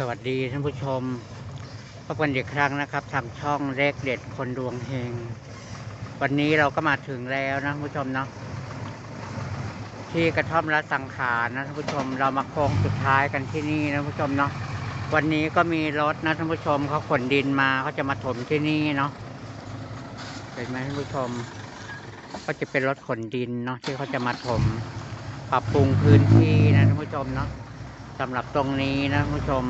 สวัสดีท่านผู้ชมพบกันอีกครั้งนะครับทางช่องเลขเด็ดคนดวงเฮง วันนี้เราก็มาถึงแล้วนะท่านผู้ชมเนาะที่กระท่อมรัสังขารนะท่านผู้ชมเรามาโค้งสุดท้ายกันที่นี่นะท่านผู้ชมเนาะวันนี้ก็มีรถนะท่านผู้ชมเขาขนดินมาเขาจะมาถมที่นี่เนาะเห็นไหมท่านผู้ชม ก็จะเป็นรถขนดินเนาะที่เขาจะมาถม ปรับปรุงพื้นที่นะท่านผู้ชมเนาะสำหรับตรงนี้นะท่านผู้ชม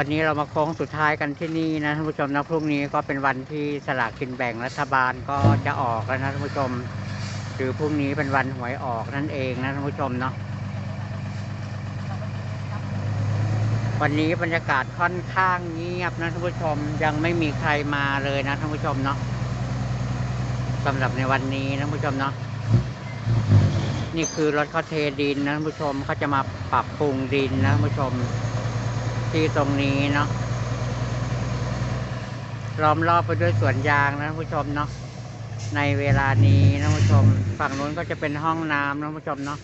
วันนี้เรามาโค้งสุดท้ายกันที่นี่นะท่านผู้ชมนะพรุ่งนี้ก็เป็นวันที่สลากกินแบ่งรัฐบาลก็จะออกแล้วนะท่านผู้ชมหรือพรุ่งนี้เป็นวันหวยออกนั่นเองนะท่านผู้ชมเนาะวันนี้บรรยากาศค่อนข้างเงียบนะท่านผู้ชมยังไม่มีใครมาเลยนะท่านผู้ชมเนาะสำหรับในวันนี้นะท่านผู้ชมเนาะนี่คือรถเขาเทดินนะท่านผู้ชมเขาจะมาปรับปรุงดินนะท่านผู้ชม ที่ตรงนี้เนาะล้อมรอบไปด้วยสวนยางนะผู้ชมเนาะในเวลานี้นะผู้ชม ฝั่งนู้นก็จะเป็นห้องน้ำนะผู้ชมเนาะ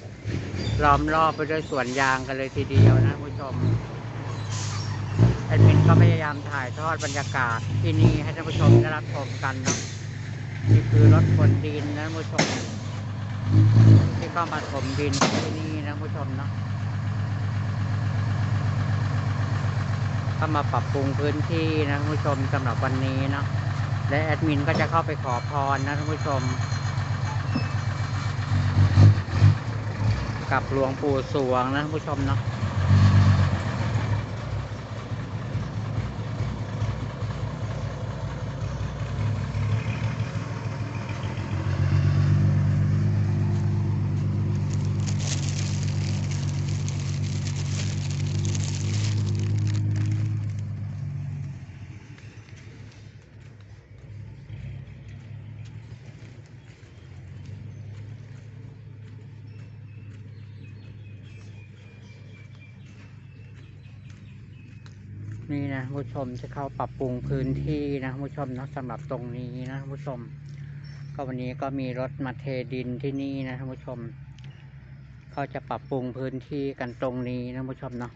ล้อมรอบไปด้วยสวนยางกันเลยทีเดียวนะผู้ชมแอดมินก็พยายามถ่ายทอดบรรยากาศที่นี่ให้ท่านผู้ชมได้รับชมกันเนาะนี่คือรถขนดินนะผู้ชม ที่เข้ามาถมดินที่นี่นะผู้ชมเนาะ ก็มาปรับปรุงพื้นที่นะท่านผู้ชมสำหรับวันนี้เนาะและแอดมินก็จะเข้าไปขอพรนะท่านผู้ชม กับหลวงปู่สวงนะท่านผู้ชมเนาะ ชมจะเข้าปรับปรุงพื้นที่นะท่านผู้ชมเนาะสำหรับตรงนี้นะท่านผู้ชม ก็วันนี้ก็มีรถมาเทดินที่นี่นะท่านผู้ชมเขาจะปรับปรุงพื้นที่กันตรงนี้นะท่านผู้ชมเนาะ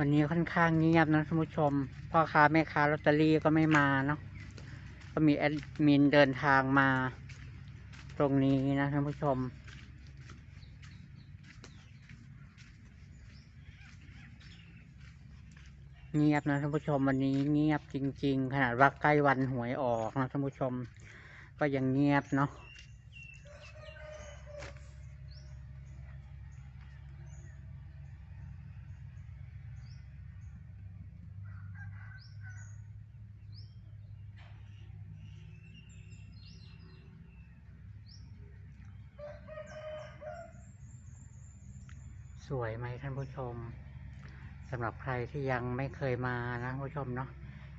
วันนี้ค่อนข้างเงียบนะท่านผู้ชม พ่อค้าแม่ค้าลอตเตอรี่ก็ไม่มาเนาะ ก็มีแอดมินเดินทางมา ตรงนี้นะท่านผู้ชม เงียบนะท่านผู้ชมวันนี้เงียบจริง ๆ ขนาดว่าใกล้วันหวยออกนะท่านผู้ชม ก็ยังเงียบเนาะ สวยไหมท่านผู้ชมสำห รับใครที่ยังไม่เคยมานะท่านผู้ชมเนาะ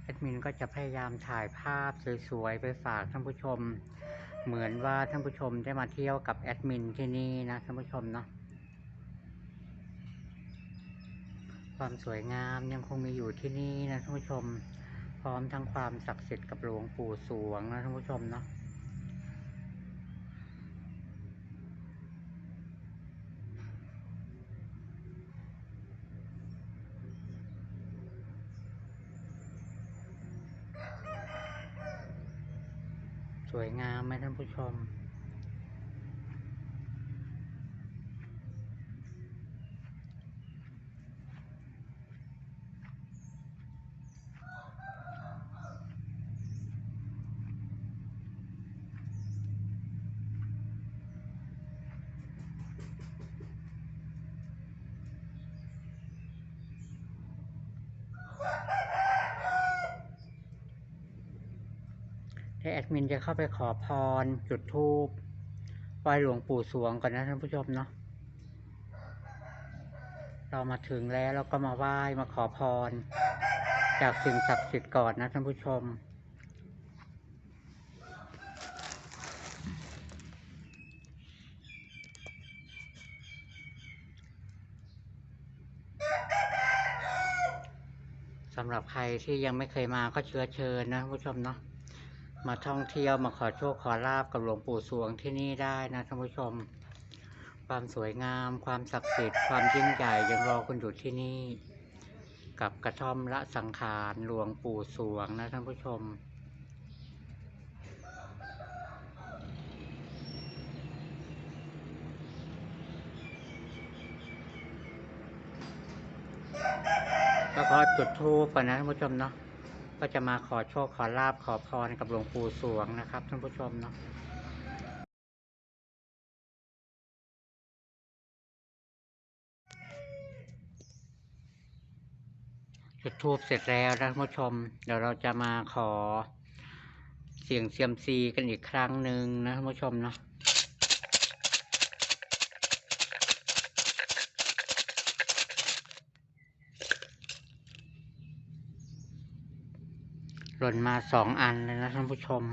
แอดมินก็จะพยายามถ่ายภาพสวยๆไปฝากท่านผู้ชม เหมือนว่าท่านผู้ชมได้มาเที่ยวกับแอดมินที่นี่นะท่านผู้ชมเนาะความสวยงามยังคงมีอยู่ที่นี่นะท่านผู้ชม พร้อมทั้งความศักดิ์สิทธิ์กับหลวงปู่สวงนะท่านผู้ชมเนาะ สวยงา แอดมินจะเข้าไปขอพร จุดธูปไหว้หลวงปู่สวงก่อนนะท่านผู้ชมเนาะเรามาถึงแล้วเราก็มาไหว้มาขอพร จากสิ่งศักดิ์สิทธิ์ก่อนนะท่านผู้ชม สำหรับใครที่ยังไม่เคยมาก็เชื้อเชิญนะผู้ชมเนาะ มาท่องเที่ยวมาขอโชคขอลาบกับหลวงปู่สวงที่นี่ได้นะท่านผู้ชม ความสวยงาม ความศักดิ์สิทธิ์ความยิ่งใหญ่ยังรอคุณอยู่ที่นี่ กับกระท่อมละสังขารหลวงปู่สวงนะท่านผู้ชมก็ขอจุดธูปนนะท่านผู้ชมเนาะ ก็จะมาขอโชคขอลาบขอพรกับหลวงปู่สวงนะครับท่านผู้ชมเนาะจุดทูบเสร็จแล้วนะท่านผู้ชม เดี๋ยวเราจะมาขอเสียงเซียมซีกันอีกครั้งหนึ่งนะท่านผู้ชมเนาะ ล่นมาสองอันเลยนะท่านผู้ชม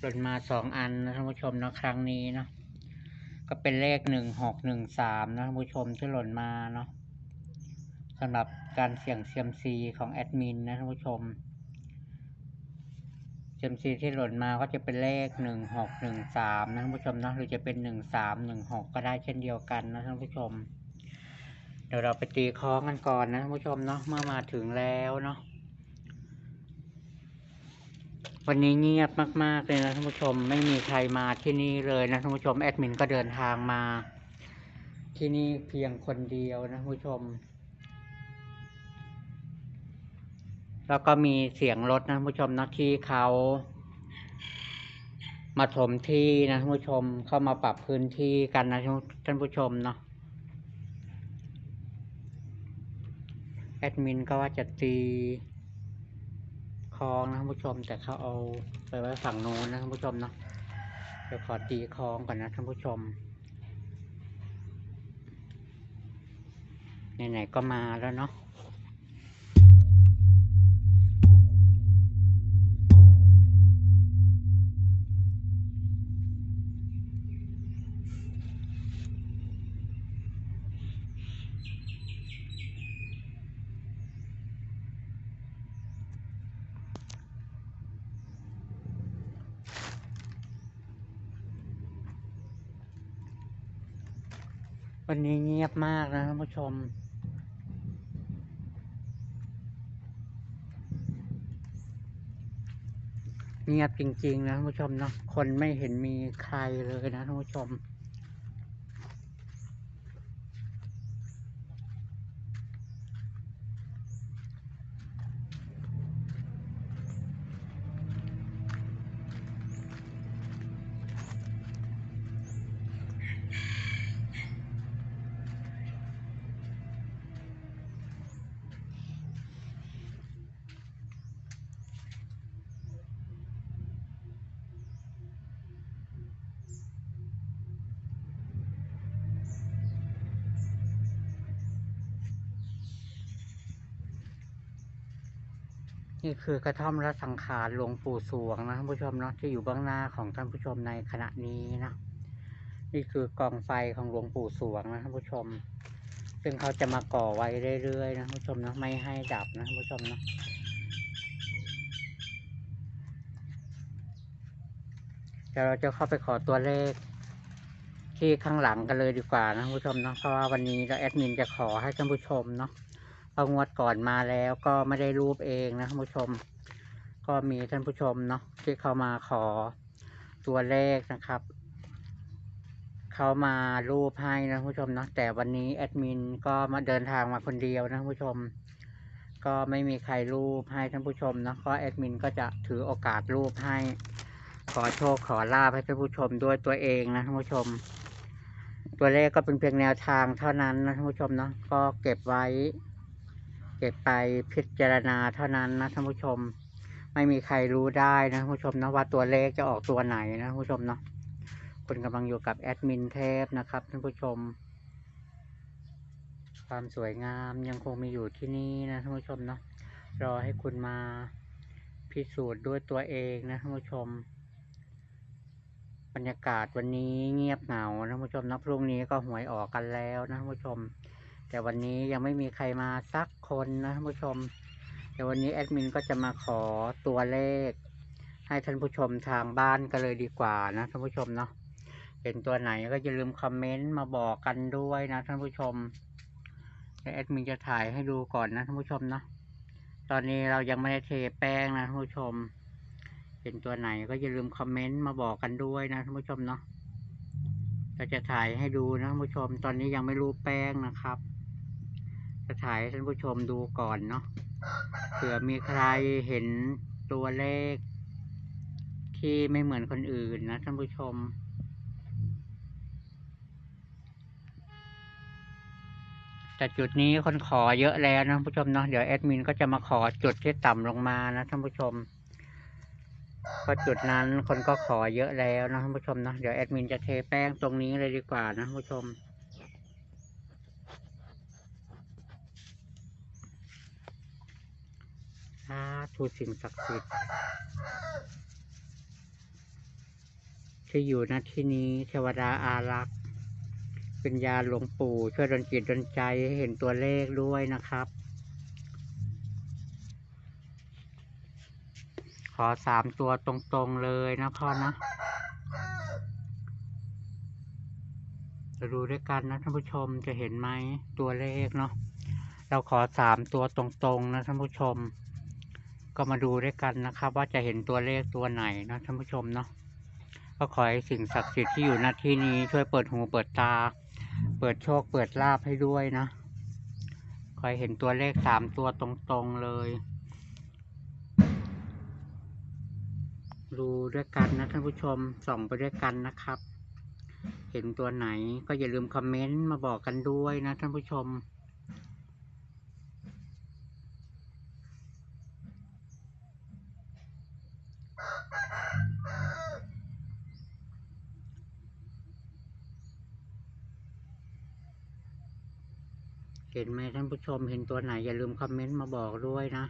หล่นมาสองอันนะท่านผู้ชมนะครั้งนี้เนาะ ก็เป็นเลขหนึ่งหกหนึ่งสามนะท่านผู้ชมที่หล่นมาเนาะสำหรับการเสี่ยงเซียมซีของแอดมินนะท่านผู้ชมเซียมซีที่หล่นมาก็จะเป็นเลขหนึ่งหกหนึ่งสามนะท่านผู้ชมนะหรือจะเป็นหนึ่งสามหนึ่งหกก็ได้เช่นเดียวกันนะท่านผู้ชม เดี๋ยวเราไปตีคล้องกันก่อนนะท่านผู้ชมเนาะเมื่อมาถึงแล้วเนาะวันนี้เงียบมากๆเลยนะท่านผู้ชมไม่มีใครมาที่นี่เลยนะท่านผู้ชมแอดมินก็เดินทางมา ที่นี่เพียงคนเดียวนะท่านผู้ชม แล้วก็มีเสียงรถนะท่านผู้ชมนะที่เขา มาถมที่นะท่านผู้ชมเข้ามาปรับพื้นที่กันนะท่านผู้ชมเนาะ แอดมินก็ว่าจะตีคลองนะท่านผู้ชม แต่เขาเอาไปไว้ฝั่งโน้นนะท่านผู้ชมเนาะเดี๋ยวขอตีคลองก่อนนะท่านผู้ชมไหนๆก็มาแล้วเนาะ วันนี้เงียบมากนะท่านผู้ชม เงียบจริง ๆ นะท่านผู้ชมเนาะคนไม่เห็นมีใครเลยนะท่านผู้ชม นี่คือกระท่อมละสังขารหลวงปู่สวงนะท่านผู้ชมเนาะที่อยู่เบื้องหน้าของท่านผู้ชมในขณะนี้นะนี่คือกองไฟของหลวงปู่สวงนะท่านผู้ชม ซึ่งเขาจะมาก่อไว้เรื่อยๆนะท่านผู้ชมเนาะไม่ให้ดับนะท่านผู้ชมเนาะเดี๋ยวเราจะเข้าไปขอตัวเลขที่ข้างหลังกันเลยดีกว่านะท่านผู้ชมเนาะเพราะว่าวันนี้เราแอดมินจะขอให้ท่านผู้ชมเนาะ พองวดก่อนมาแล้วก็ไม่ได้รูปเองนะท่านผู้ชม ก็มีท่านผู้ชมเนาะที่เขามาขอตัวเลขนะครับ เขามารูปให้นะท่านผู้ชมเนาะแต่วันนี้แอดมินก็มาเดินทางมาคนเดียวนะท่านผู้ชม ก็ไม่มีใครรูปให้ท่านผู้ชมเนาะก็แอดมินก็จะถือโอกาสรูปให้ ขอโชคขอลาบให้ท่านผู้ชมด้วยตัวเองนะท่านผู้ชม ตัวเลขก็เป็นเพียงแนวทางเท่านั้นนะท่านผู้ชมเนาะก็เก็บไว้ เก็บไปพิจารณาเท่านั้นนะท่านผู้ชม ไม่มีใครรู้ได้นะท่านผู้ชมนะว่าตัวเลขจะออกตัวไหนนะท่านผู้ชมเนาะคุณกำลังอยู่กับแอดมินเทพนะครับท่านผู้ชม ความสวยงามยังคงมีอยู่ที่นี่นะท่านผู้ชมเนาะรอให้คุณมาพิสูจน์ด้วยตัวเองนะท่านผู้ชม บรรยากาศวันนี้เงียบเหงานะท่านผู้ชมนะพรุ่งนี้ก็หวยออกกันแล้วนะท่านผู้ชม แต่วันนี้ยังไม่มีใครมาสักคนนะท่านผู้ชมเดี๋ยววันนี้แอดมินก็จะมาขอตัวเลข ให้ท่านผู้ชมทางบ้านกันเลยดีกว่านะท่านผู้ชมเนาะเป็นตัวไหนก็อย่าลืมคอมเมนต์มาบอกกันด้วยนะท่านผู้ชมแอดมินจะถ่ายให้ดูก่อนนะท่านผู้ชมเนาะตอนนี้เรายังไม่ได้เทแป้งนะท่านผู้ชม เป็นตัวไหนก็อย่าลืมคอมเมนต์มาบอกกันด้วยนะท่านผู้ชมเนาะก็จะถ่ายให้ดูนะท่านผู้ชม ตอนนี้ยังไม่รู้แป้งนะครับ จะถ่ายให้ท่านผู้ชมดูก่อนเนาะเผื่อมีใครเห็นตัวเลข ที่ไม่เหมือนคนอื่นนะท่านผู้ชม แต่จุดนี้คนขอเยอะแล้วนะท่านผู้ชมเนาะเดี๋ยวแอดมินก็จะมาขอจุดที่ต่ำลงมานะท่านผู้ชมเพราะจุดนั้นคนก็ขอเยอะแล้วนะท่านผู้ชมเนาะเดี๋ยวแอดมินจะเทแป้งตรงนี้เลยดีกว่านะท่านผู้ชม สาธุสิ่งศักดิ์สิทธิ์ที่อยู่ณที่นี้เทวดาอารักษ์เป็นยาหลวงปู่ช่วยดลจิตดลใจให้เห็นตัวเลขด้วยนะครับ ขอสามตัวตรงๆเลยนะพ่อนะจะดูด้วยกันนะท่านผู้ชมจะเห็นไหมตัวเลขเนาะเราขอสามตัวตรงๆนะท่านผู้ชม ก็มาดูด้วยกันนะครับ ว่าจะเห็นตัวเลขตัวไหนนะท่านผู้ชมเนาะก็ขอให้สิ่งศักดิ์สิทธิ์ที่อยู่ณที่นี้ช่วยเปิดหูเปิดตา เปิดโชคเปิดลาภให้ด้วยนะขอให้เห็นตัวเลขสามตัวตรงๆเลยดูด้วยกันนะท่านผู้ชมส่องไปด้วยกันนะครับ เห็นตัวไหนก็อย่าลืมคอมเมนต์มาบอกกันด้วยนะท่านผู้ชม เห็นไหมท่านผู้ชมเห็นตัวไหนอย่าลืมคอมเมนต์มาบอกด้วยนะ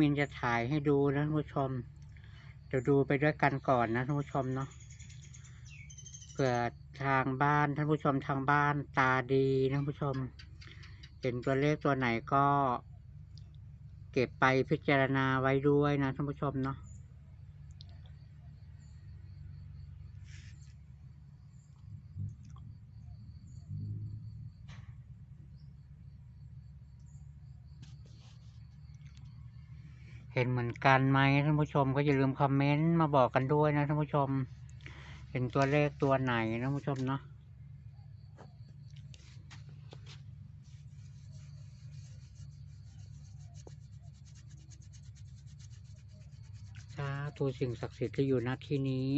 มินจะถ่ายให้ดูนะท่านผู้ชมเดี๋ยวดูไปด้วยกันก่อนนะท่านผู้ชมเนาะเผื่อทางบ้านท่านผู้ชมทางบ้านตาดีนะท่านผู้ชม เห็นตัวเลขตัวไหนก็ เก็บไปพิจารณาไว้ด้วยนะท่านผู้ชมเนาะ เห็นเหมือนกันไหมท่านผู้ชมก็อย่าลืมคอมเมนต์มาบอกกันด้วยนะท่านผู้ชม เห็นตัวเลขตัวไหนนะท่านผู้ชมเนาะสาธุสิ่งศักดิ์สิทธิ์ที่อยู่ณที่นี้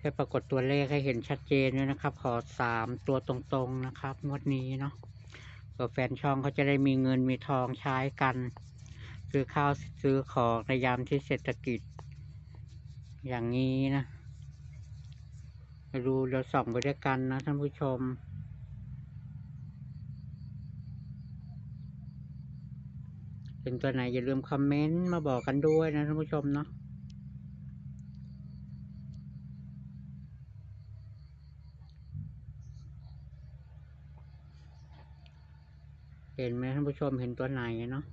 ให้ปรากฏตัวเลขให้เห็นชัดเจนด้วยนะครับ ขอสามตัวตรงๆนะครับงวดนี้เนาะเผื่อแฟนช่องเขาจะได้มีเงินมีทองใช้กัน ซื้อข้าวซื้อของในยามที่เศรษฐกิจ อย่างนี้นะดูเราส่องไปด้วยกันนะท่านผู้ชม เป็นตัวไหนอย่าลืมคอมเมนต์มาบอกกันด้วยนะท่านผู้ชมเนาะเห็นไหมท่านผู้ชมเห็นตัวไหนเนาะ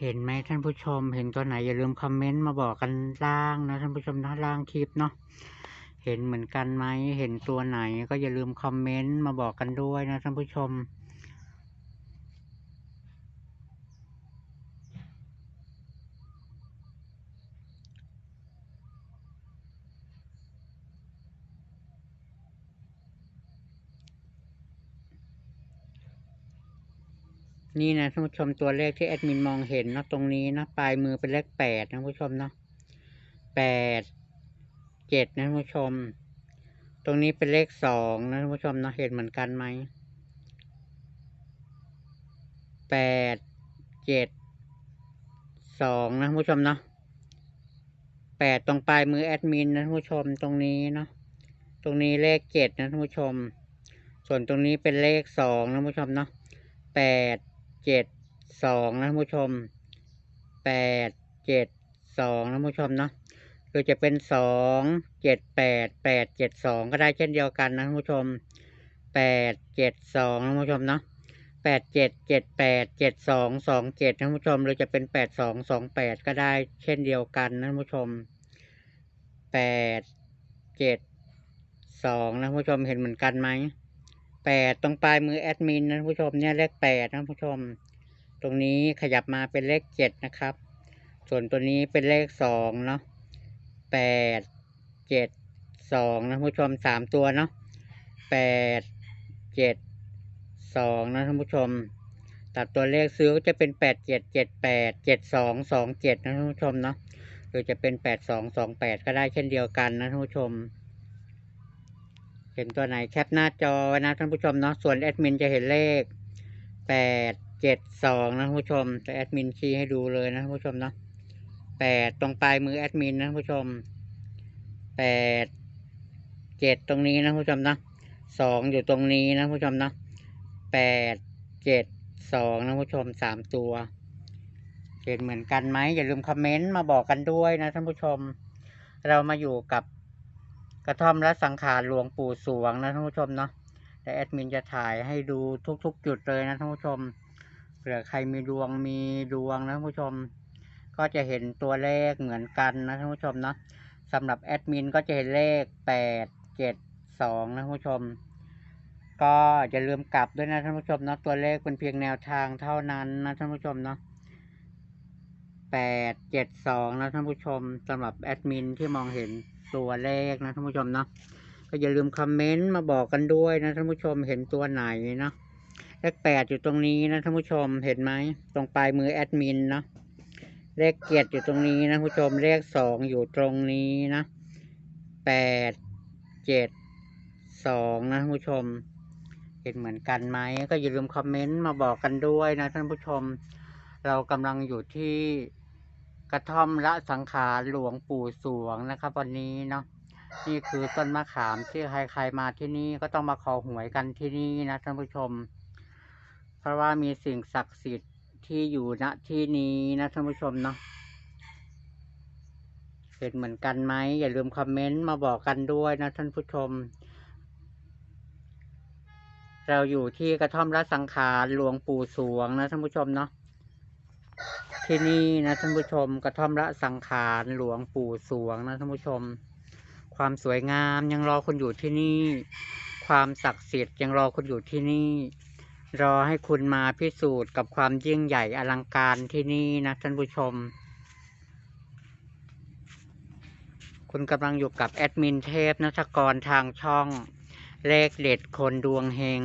เห็นไหมท่านผู้ชม เห็นตัวไหนอย่าลืมคอมเมนต์มาบอกกันล่างนะท่านผู้ชมนะล่างคลิปเนาะเห็นเหมือนกันไหมเห็นตัวไหนก็อย่าลืมคอมเมนต์มาบอกกันด้วยนะท่านผู้ชม นี่นะท่านผู้ชมตัวเลขที่แอดมินมองเห็นเนาะตรงนี้นะปลายมือเป็นเลขแปดนะท่านผู้ชมเนาะแปดเจ็ดนะท่านผู้ชม ตรงนี้เป็นเลขสองนะท่านผู้ชมเนาะเห็นเหมือนกันไหมแปดเจ็ดสองนะท่านผู้ชมเนาะแปดตรงปลายมือแอดมินนะท่านผู้ชมตรงนี้เนาะตรงนี้เลขเจ็ดนะท่านผู้ชม ส่วนตรงนี้เป็นเลขสองนะท่านผู้ชมเนาะแปด เจ็ดสองนะผู้ชมแปดเจ็ดสองนะผู้ชมเนาะหรือจะเป็นสองเจ็ดแปดแปดเจ็ดสองก็ได้เช่นเดียวกันนะผู้ชมแปดเจ็ดสองนะผู้ชมเนาะแปดเจ็ดเจ็ดแปดเจ็ดสองสองเจ็ดท่านผู้ชมหรือจะเป็นแปดสองสองแปดก็ได้เช่นเดียวกันนะผู้ชมแปดเจ็ดสองนะผู้ชมเห็นเหมือนกันไหม แปดตรงปลายมือแอดมินนะท่านผู้ชมเนี่ยเลขแปดนะผู้ชม ตรงนี้ขยับมาเป็นเลขเจ็ดนะครับ ส่วนตัวนี้เป็นเลขสองเนาะแปดเจ็ดสองนะผู้ชมสามตัวเนาะแปดเจ็ดสองนะท่านผู้ชม ตัดตัวเลขซื้อก็จะเป็นแปดเจ็ดเจ็ดแปดเจ็ดสองสองเจ็ดนะท่านผู้ชมเนาะหรือจะเป็นแปดสองสองแปดก็ได้เช่นเดียวกันนะท่านผู้ชม เห็นตัวไหนแคปหน้าจอไว้นะท่านผู้ชมเนาะส่วนแอดมินจะเห็นเลขแปดเจ็ดสองนะท่านผู้ชมแต่แอดมินชี้ให้ดูเลยนะท่านผู้ชมเนาะแปดตรงปลายมือแอดมินนะท่านผู้ชมแปดเจ็ดตรงนี้นะท่านผู้ชมเนาะสองอยู่ตรงนี้นะท่านผู้ชมเนาะแปดเจ็ดสองนะท่านผู้ชมสามตัวเห็นเหมือนกันไหมอย่าลืมคอมเมนต์มาบอกกันด้วยนะท่านผู้ชม เรามาอยู่กับ กระท่อมและสังขารหลวงปู่สวงนะท่านผู้ชมเนาะแต่แอดมินจะถ่ายให้ดูทุกๆ จุดเลยนะท่านผู้ชมเผื่อใครมีดวงมีดวงนะท่านผู้ชม ก็จะเห็นตัวเลขเหมือนกันนะท่านผู้ชมเนาะสำหรับแอดมินก็จะเห็นเลขแปดเจ็ดสองนะท่านผู้ชม ก็อย่าลืมกลับด้วยนะท่านผู้ชมเนาะตัวเลขเป็นเพียงแนวทางเท่านั้นนะท่านผู้ชมเนาะแปดเจ็ดสองนะท่านผู้ชมสำหรับแอดมินที่มองเห็น ตัวเลขนะท่านผู้ชมเนาะก็อย่าลืมคอมเมนต์มาบอกกันด้วยนะท่านผู้ชมเห็นตัวไหนเนาะเลขแปดอยู่ตรงนี้นะท่านผู้ชมเห็นไหมตรงปลายมือแอดมินเนาะเลขเกียรติอยู่ตรงนี้นะท่านผู้ชมเลขสองอยู่ตรงนี้นะแปดเจ็ดสองนะท่านผู้ชม เห็นเหมือนกันไหมก็อย่าลืมคอมเมนต์มาบอกกันด้วยนะท่านผู้ชม เรากำลังอยู่ที่ กระท่อมละสังขารหลวงปู่สวงนะครับ วันนี้เนาะนี่คือต้นมะขามที่ใครๆมาที่นี่ก็ต้องมาขอหวยกันที่นี่นะท่านผู้ชม เพราะว่ามีสิ่งศักดิ์สิทธิ์ที่อยู่ณที่นี้นะท่านผู้ชมเนาะเห็นเหมือนกันไหมอย่าลืมคอมเมนต์มาบอกกันด้วยนะท่านผู้ชม เราอยู่ที่กระท่อมละสังขารหลวงปู่สวงนะท่านผู้ชมเนาะ ที่นี่นะท่านผู้ชมกระท่อมละสังขารหลวงปู่สวงนะท่านผู้ชม ความสวยงามยังรอคุณอยู่ที่นี่ ความศักดิ์สิทธิ์ยังรอคุณอยู่ที่นี่ รอให้คุณมาพิสูจน์กับความยิ่งใหญ่อลังการที่นี่นะท่านผู้ชม คุณกำลังอยู่กับแอดมินเทพนัทกรทางช่องเลขเด็ดคนดวงเฮง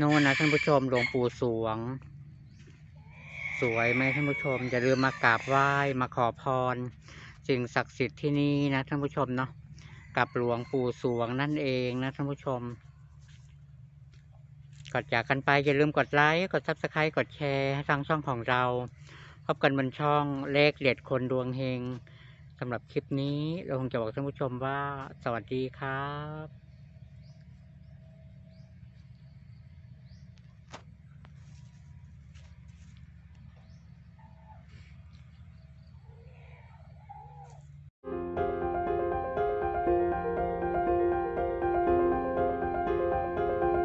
นู่นนะท่านผู้ชมหลวงปู่สวง สวยไหมท่านผู้ชม อย่าลืมมากราบไหว้มาขอพรสิ่งศักดิ์สิทธิ์ที่นี่นะท่านผู้ชมเนาะกับหลวงปู่สวงนั่นเองนะท่านผู้ชมก่อนจากกันไปอย่าลืมกดไลค์กดซับสไครต์กดแชร์ให้ทางช่องของเรา พบกันบนช่องเลขเด็ดคนดวงเฮงสำหรับคลิปนี้เราคงจะบอกท่านผู้ชมว่า สวัสดีครับ